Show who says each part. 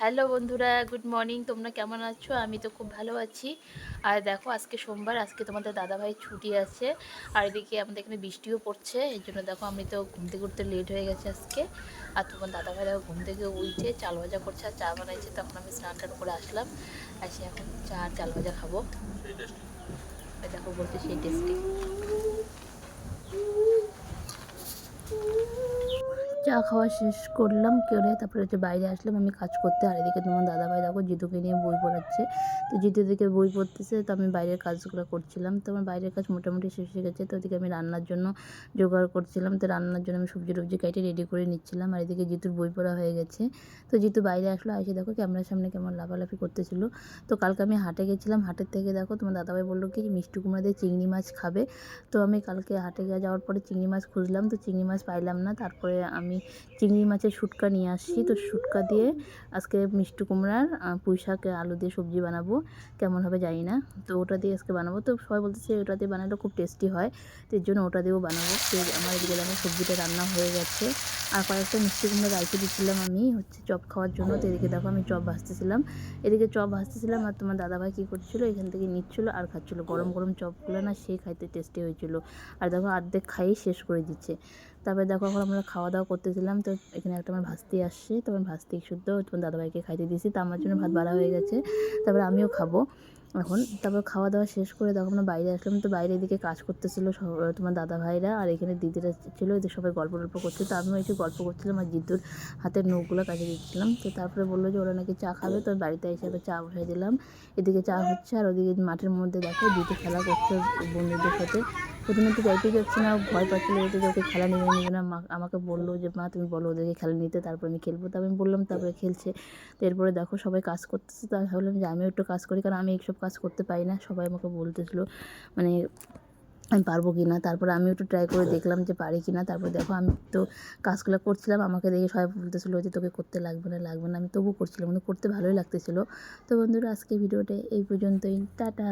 Speaker 1: Hello বন্ধুরা, good morning. তোমরা কেমন আছো? আমি তো খুব ভালো আছি। আর দেখো, আজকে সোমবার, আজকে তোমাদের দাদাভাই ছুটি আছে। আর এদিকে আমাদের এখানে বৃষ্টিও পড়ছে, এই জন্য দেখো, আমি তো ঘুমতে ঘুরতে লেট হয়ে গেছে আজকে। আর তোমার দাদাভাই দেখো ঘুম থেকে উঠে চাল ভাজা করছে, আর চা বানাইছে, তখন আমি স্নান টান করে আসলাম। এসে এখন চা আর চাল ভাজা খাব। দেখো বলতে সেই টেস্টি চা খাওয়া শেষ করলাম করে তারপরে হচ্ছে বাইরে আসলাম, আমি কাজ করতে। আর এদিকে তোমার দাদাভাই দেখো জিতুকে নিয়ে বই পড়াচ্ছে। তো জিতু দিকে বই পড়তেছে, তো আমি বাইরের কাজগুলো করছিলাম। তো আমার বাইরের কাজ মোটামুটি শেষ হয়ে গেছে। তো ওদিকে আমি রান্নার জন্য জোগাড় করছিলাম। তো রান্নার জন্য আমি সবজি টবজি কেটে রেডি করে নিচ্ছিলাম। আর এদিকে জিতুর বই পড়া হয়ে গেছে। তো জিতু বাইরে আসলো এসে দেখো ক্যামেরার সামনে কেমন লাফালাফি করতেছিল। তো কালকে আমি হাটে গেছিলাম। হাটের থেকে দেখো তোমার দাদাভাই বলল কি, মিষ্টি কুমড়া দিয়ে চিংড়ি মাছ খাবে। তো আমি কালকে হাটে যাওয়ার পরে চিংড়ি মাছ খুঁজলাম। তো চিংড়ি মাছ পাইলাম না। তারপরে আমি চিংড়ি মাছের শুটকা নিয়ে আসছি। তো শুটকা দিয়ে আজকে মিষ্টি কুমড়ার পুঁই শাক, আলু দিয়ে সবজি বানাবো। কেমন হবে জানি না। তো ওটা দিয়ে আজকে বানাবো। তো সবাই বলতেছে ওটা দিয়ে বানালে খুব টেস্টি হয়। তো এর জন্য ওটা দিয়েও বানাবো। তো আমার এদিকে দেখো সবজিটা রান্না হয়ে গেছে। আর কয়েকটা মিষ্টি কুমড়া রাইতে দিচ্ছিলাম আমি, হচ্ছে চপ খাওয়ার জন্য। তো এদিকে দেখো আমি চপ ভাজতেছিলাম। এদিকে চপ ভাজতেছিলাম আর তোমার দাদাভাই কী করছিল, এখান থেকে নিচ্ছিলো আর খাচ্ছিলো। গরম গরম চপগুলো না সে খাইতে টেস্টি হয়েছিল। আর দেখো অর্ধেক খাইয়ে শেষ করে দিচ্ছে। তারপরে দেখো, এখন আমরা খাওয়া দাওয়া করতেছিলাম, তো এখানে একটা আমার ভাস্তি আসছে, তো আমি ভাস্তি শুদ্ধ তোমার দাদাভাইকে খাইতে দিয়েছি, তো আমার জন্য ভাত বাড়া হয়ে গেছে, তারপরে আমিও খাব এখন। তারপর খাওয়া দাওয়া শেষ করে তখন আমরা বাইরে আসলাম, তো বাইরে এদিকে কাজ করতেছিল তোমার দাদা ভাইরা আর এখানে দিদিরা ছিল, এদের সবাই গল্প টল্প করছিল তো আমিও একটু গল্প করছিলাম আর জিদ্দুর হাতের নখগুলো কাজে দিচ্ছিলাম, তো তারপরে বলল যে ওরা নাকি চা খাবে, তো বাড়িতে এসে চা বসাই দিলাম, এদিকে চা হচ্ছে আর ওদিকে মাঠের মধ্যে দেখো দিদি খেলা করছে বন্ধুদের সাথে প্রথমে তো যাইতেই যাচ্ছে না, ভয় পাচ্ছিল যে ওকে খেলা নেবে নেবে না। মা আমাকে বলল যে, মা, তুমি বলো ওদেরকে খেলা নিতে, তারপর আমি খেলব। তারপর আমি বললাম, তারপরে খেলছে। তো এরপরে দেখো সবাই কাজ করতেছে, তো ভাবলাম যে, আমিও একটু কাজ করি, কারণ আমি এইসব কাজ করতে পারি না। সবাই আমাকে বলতেছিলো মানে আমি পারব কি না? তারপরে আমি একটু ট্রাই করে দেখলাম যে, পারি কি না। তারপর দেখো আমি তো কাজগুলো করছিলাম, আমাকে দেখে সবাই বলতেছিলো যে, তোকে করতে লাগবে না লাগবে না। আমি তবু করছিলাম, কিন্তু করতে ভালোই লাগতেছিলো। তো বন্ধুরা আজকে ভিডিওটা এই পর্যন্তই। টাটা!